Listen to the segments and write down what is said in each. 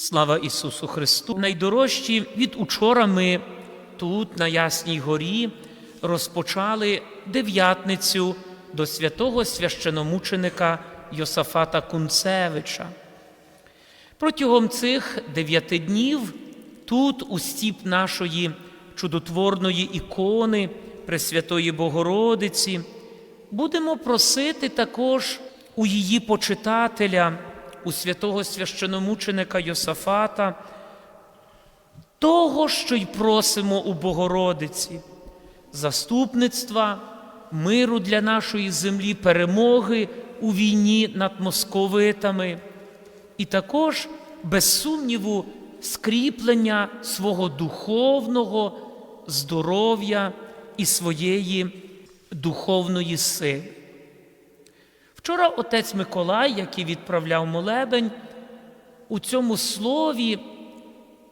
Слава Ісусу Христу! Найдорожчі від учора ми тут, на Ясній горі, розпочали дев'ятницю до святого священомученика Йосафата Кунцевича. Протягом цих дев'яти днів тут, у стіп нашої чудотворної ікони Пресвятої Богородиці, будемо просити також у її почитателя, у святого священомученика Йосафата, того, що й просимо у Богородиці, заступництва, миру для нашої землі, перемоги у війні над московитами, і також, без сумніву, скріплення свого духовного здоров'я і своєї духовної сили. Вчора отець Миколай, який відправляв молебень, у цьому слові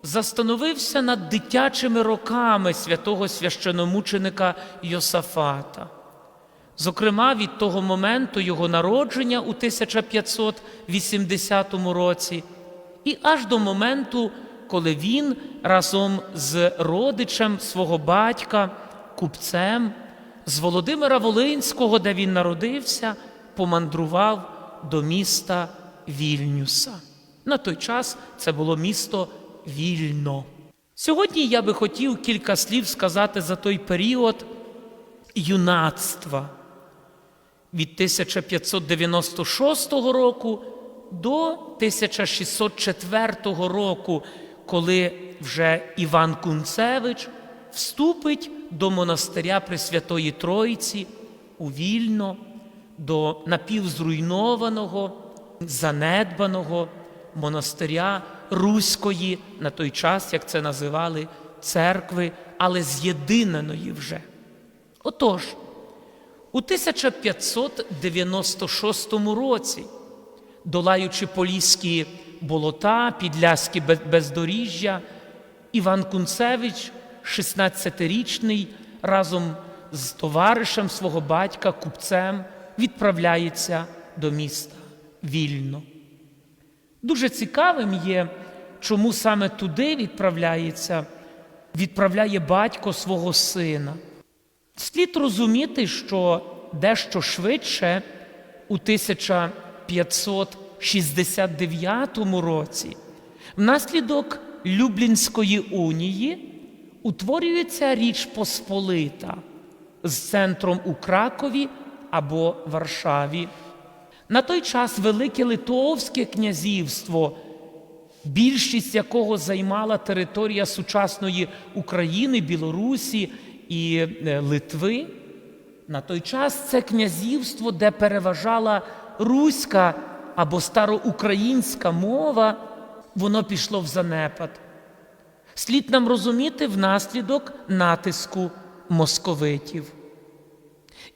застановився над дитячими роками святого священомученика Йосафата. Зокрема, від того моменту його народження у 1580 році, і аж до моменту, коли він разом з родичем свого батька, купцем з Володимира Волинського, де він народився, помандрував до міста Вільнюса. На той час це було місто Вільно. Сьогодні я би хотів кілька слів сказати за той період юнацтва від 1596 року до 1604 року, коли вже Іван Кунцевич вступить до монастиря Пресвятої Тройці у Вільно, до напівзруйнованого, занедбаного монастиря Руської, на той час, як це називали, церкви, але з'єднаної вже. Отож, у 1596 році, долаючи поліські болота, підляські бездоріжжя, Іван Кунцевич, 16-річний, разом з товаришем свого батька, купцем, відправляється до міста вільно. Дуже цікавим є, чому саме туди відправляється, відправляє батько свого сина. Слід розуміти, що дещо швидше, у 1569 році, внаслідок Люблінської унії утворюється Річ Посполита з центром у Кракові або Варшаві. На той час Велике Литовське князівство, більшість якого займала територія сучасної України, Білорусі і е, Литви. На той час це князівство, де переважала руська або староукраїнська мова, воно пішло в занепад. Слід нам розуміти внаслідок натиску московитів.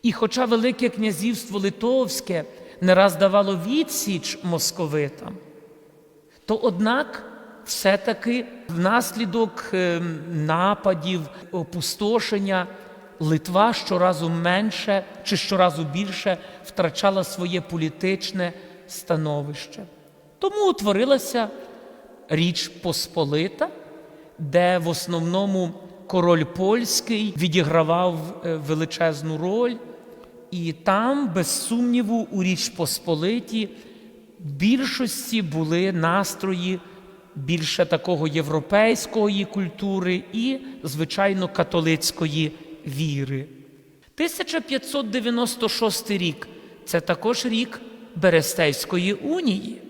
І хоча Велике князівство Литовське не раз давало відсіч московитам, то однак все-таки внаслідок нападів, опустошення Литва щоразу менше чи щоразу більше втрачала своє політичне становище. Тому утворилася Річ Посполита, де в основному король польський відігравав величезну роль. І там, без сумніву, у Річ Посполиті більшості були настрої більше такого європейської культури і, звичайно, католицької віри. 1596 рік це також рік Берестейської унії.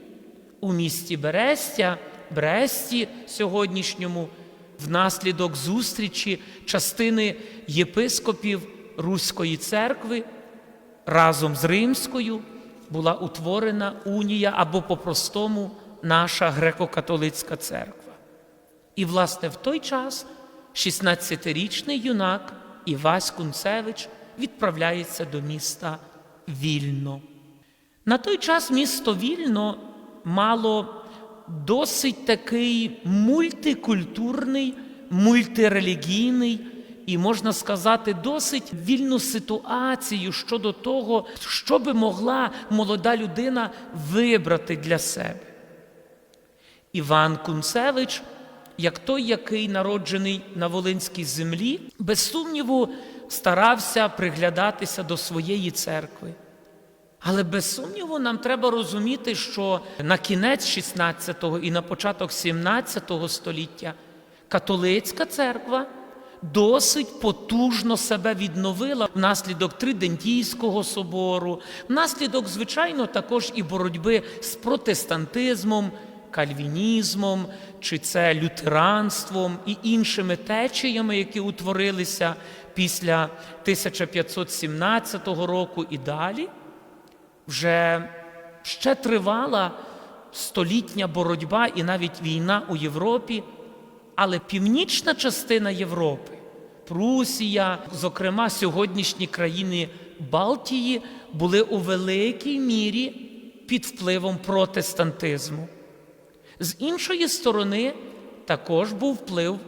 У місті Берестя, Бресті сьогоднішньому, внаслідок зустрічі частини єпископів Руської церкви разом з Римською була утворена унія або по-простому наша греко-католицька церква. І, власне, в той час 16-річний юнак Івась Кунцевич відправляється до міста Вільно. На той час місто Вільно мало досить такий мультикультурний, мультирелігійний і, можна сказати, досить вільну ситуацію щодо того, що би могла молода людина вибрати для себе. Іван Кунцевич, як той, який народжений на Волинській землі, без сумніву старався приглядатися до своєї церкви. Але без сумніву нам треба розуміти, що на кінець 16-го і на початок 17 століття католицька церква досить потужно себе відновила внаслідок Тридентійського собору, внаслідок, звичайно, також і боротьби з протестантизмом, кальвінізмом, чи це лютеранством і іншими течіями, які утворилися після 1517 року. І далі вже ще тривала столітня боротьба і навіть війна у Європі, але північна частина Європи, Прусія, зокрема сьогоднішні країни Балтії, були у великій мірі під впливом протестантизму. З іншої сторони, також був вплив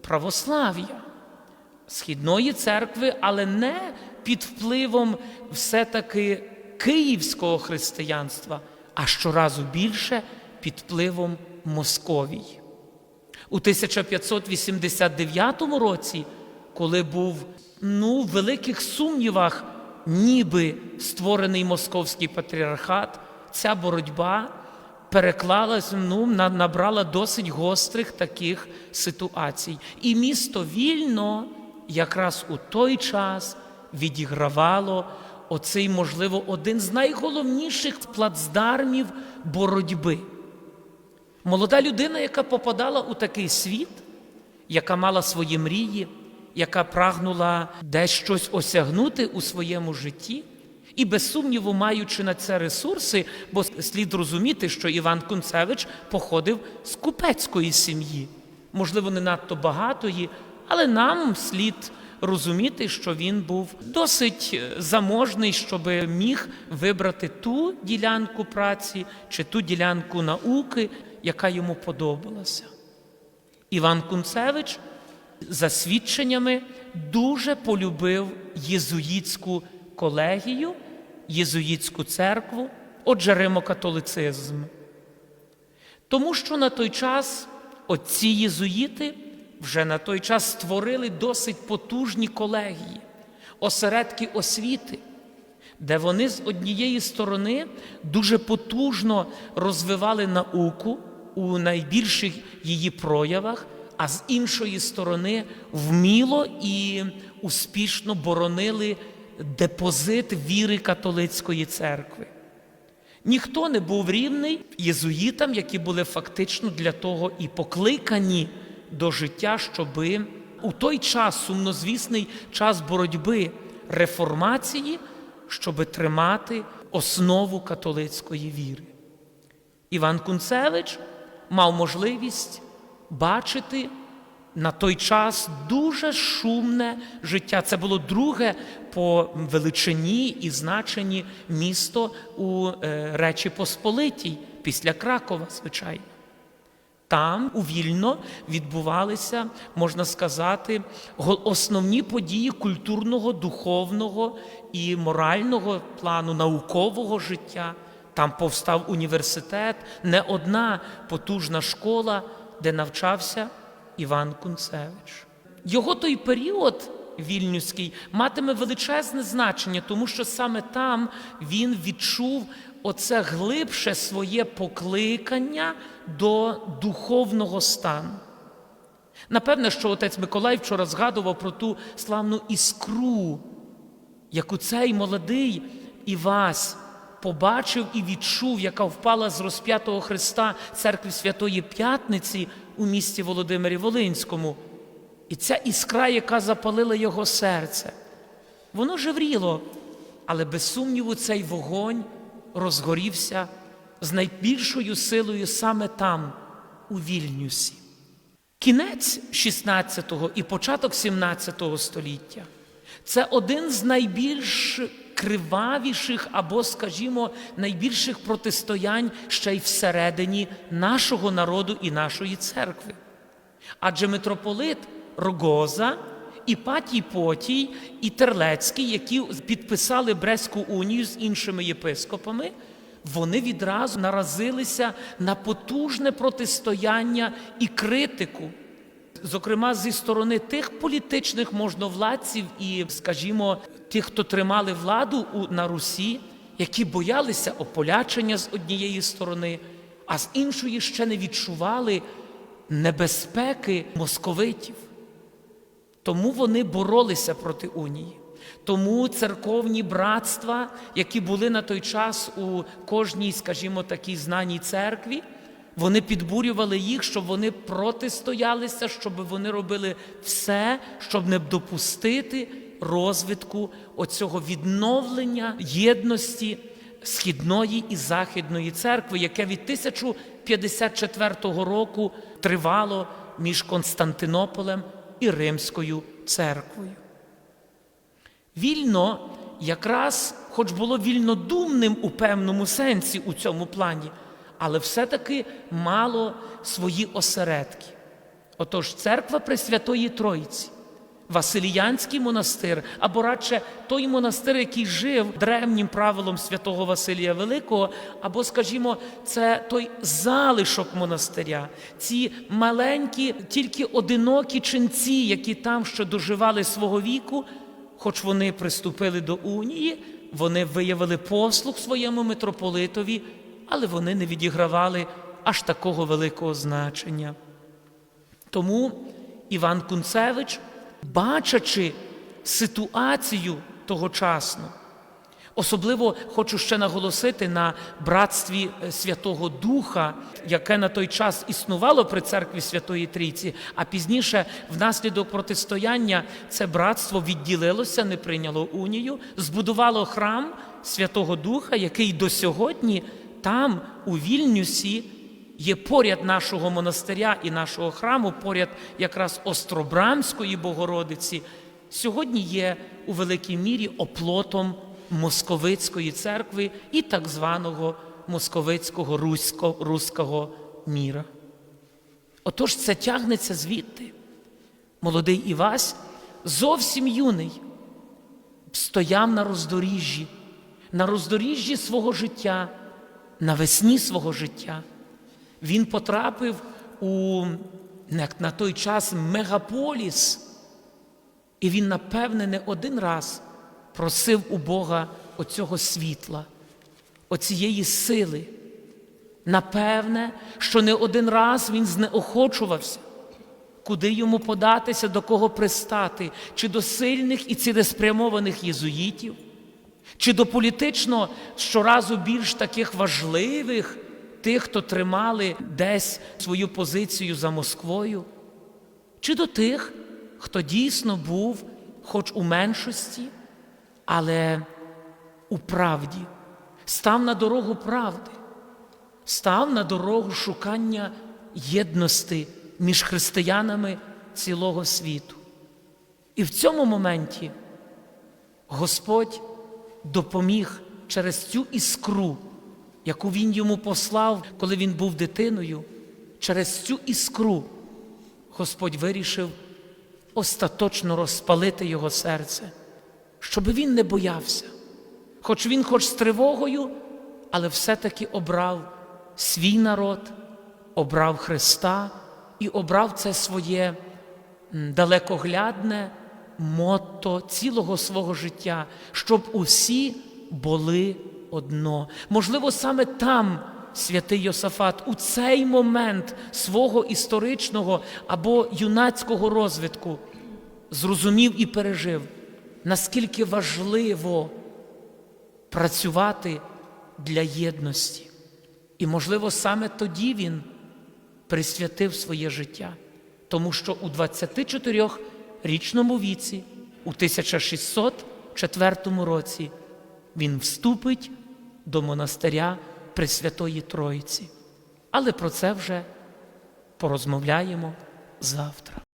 православ'я східної церкви, але не під впливом все-таки київського християнства, а щоразу більше під впливом Московії. У 1589 році, коли був ну, в великих сумнівах, ніби створений московський патріархат, ця боротьба переклалась, ну, набрала досить гострих таких ситуацій. І місто Вільно якраз у той час відігравало оцей, можливо, один з найголовніших плацдармів боротьби. Молода людина, яка попадала у такий світ, яка мала свої мрії, яка прагнула десь щось осягнути у своєму житті, і без сумніву, маючи на це ресурси, бо слід розуміти, що Іван Кунцевич походив з купецької сім'ї, можливо, не надто багатої, але нам слід розуміти, що він був досить е, заможний, щоб міг вибрати ту ділянку праці чи ту ділянку науки, яка йому подобалася. Іван Кунцевич, за свідченнями, дуже полюбив єзуїтську колегію, єзуїтську церкву, отже, римокатолицизм. Тому що на той час отці єзуїти вже на той час створили досить потужні колегії, осередки освіти, де вони з однієї сторони дуже потужно розвивали науку у найбільших її проявах, а з іншої сторони вміло і успішно боронили депозит віри католицької церкви. Ніхто не був рівний єзуїтам, які були фактично для того і покликані до життя, щоби у той час, сумнозвісний час боротьби реформації, щоби тримати основу католицької віри. Іван Кунцевич мав можливість бачити на той час дуже шумне життя. Це було друге по величині і значенні місто у е, Речі Посполитій після Кракова, звичайно. Там у вільно відбувалися, можна сказати, основні події культурного, духовного і морального плану, наукового життя. Там повстав університет, не одна потужна школа, де навчався Іван Кунцевич. Його той період вільнюський матиме величезне значення, тому що саме там він відчув оце глибше своє покликання до духовного стану. Напевне, що отець Миколай вчора згадував про ту славну іскру, яку цей молодий Івась побачив і відчув, яка впала з розп'ятого Христа церкви Святої П'ятниці у місті Володимирі Волинському. І ця іскра, яка запалила його серце, воно жевріло, але без сумніву цей вогонь розгорівся з найбільшою силою саме там, у Вільнюсі. Кінець 16-го і початок 17-го століття це один з найбільш кривавіших або, скажімо, найбільших протистоянь ще й всередині нашого народу і нашої церкви. Адже митрополит Рогоза, і Патій Потій, і Терлецький, які підписали Брестську унію з іншими єпископами, вони відразу наразилися на потужне протистояння і критику, зокрема зі сторони тих політичних можновладців і, скажімо, тих, хто тримали владу на Русі, які боялися ополячення з однієї сторони, а з іншої ще не відчували небезпеки московитів. Тому вони боролися проти унії. Тому церковні братства, які були на той час у кожній, скажімо, такій знаній церкві, вони підбурювали їх, щоб вони протистоялися, щоб вони робили все, щоб не допустити розвитку оцього відновлення єдності східної і західної церкви, яке від 1054 року тривало між Константинополем і Римською церквою. Вільно якраз, хоч було вільнодумним у певному сенсі у цьому плані, але все-таки мало свої осередки. Отож, церква Пресвятої Троїці, Василіянський монастир, або радше той монастир, який жив древнім правилом святого Василія Великого, або, скажімо, це той залишок монастиря, ці маленькі, тільки одинокі ченці, які там ще доживали свого віку, хоч вони приступили до унії, вони виявили послуг своєму митрополитові, але вони не відігравали аж такого великого значення. Тому Іван Кунцевич, бачачи ситуацію тогочасну, особливо хочу ще наголосити на братстві е, Святого Духа, яке на той час існувало при церкві Святої Трійці, а пізніше, внаслідок протистояння, це братство відділилося, не прийняло унію, збудувало храм Святого Духа, який до сьогодні там, у Вільнюсі, є поряд нашого монастиря і нашого храму, поряд якраз Остробрамської Богородиці, сьогодні є у великій мірі оплотом Московицької церкви і так званого московицького русько, руського міра. Отож, це тягнеться звідти. Молодий Івась, зовсім юний, стояв на роздоріжжі, на роздоріжжі свого життя, на весні свого життя. Він потрапив у як на той час мегаполіс, і він, напевне, не один раз просив у Бога оцього світла, оцієї сили. Напевне, що не один раз він знеохочувався, куди йому податися, до кого пристати, чи до сильних і цілеспрямованих єзуїтів, чи до політично щоразу більш таких важливих тих, хто тримали десь свою позицію за Москвою, чи до тих, хто дійсно був, хоч у меншості, але у правді, став на дорогу правди, став на дорогу шукання єдності між християнами цілого світу. І в цьому моменті Господь допоміг через цю іскру, яку Він йому послав, коли він був дитиною, через цю іскру Господь вирішив остаточно розпалити його серце, щоб він не боявся, хоч він, хоч з тривогою, але все-таки обрав свій народ, обрав Христа і обрав це своє далекоглядне мотто цілого свого життя, щоб усі були одно. Можливо, саме там святий Йосафат у цей момент свого історичного або юнацького розвитку зрозумів і пережив, наскільки важливо працювати для єдності. І, можливо, саме тоді він присвятив своє життя, тому що у 24-річному віці, у 1604 році, він вступить до монастиря Пресвятої Троїці. Але про це вже порозмовляємо завтра.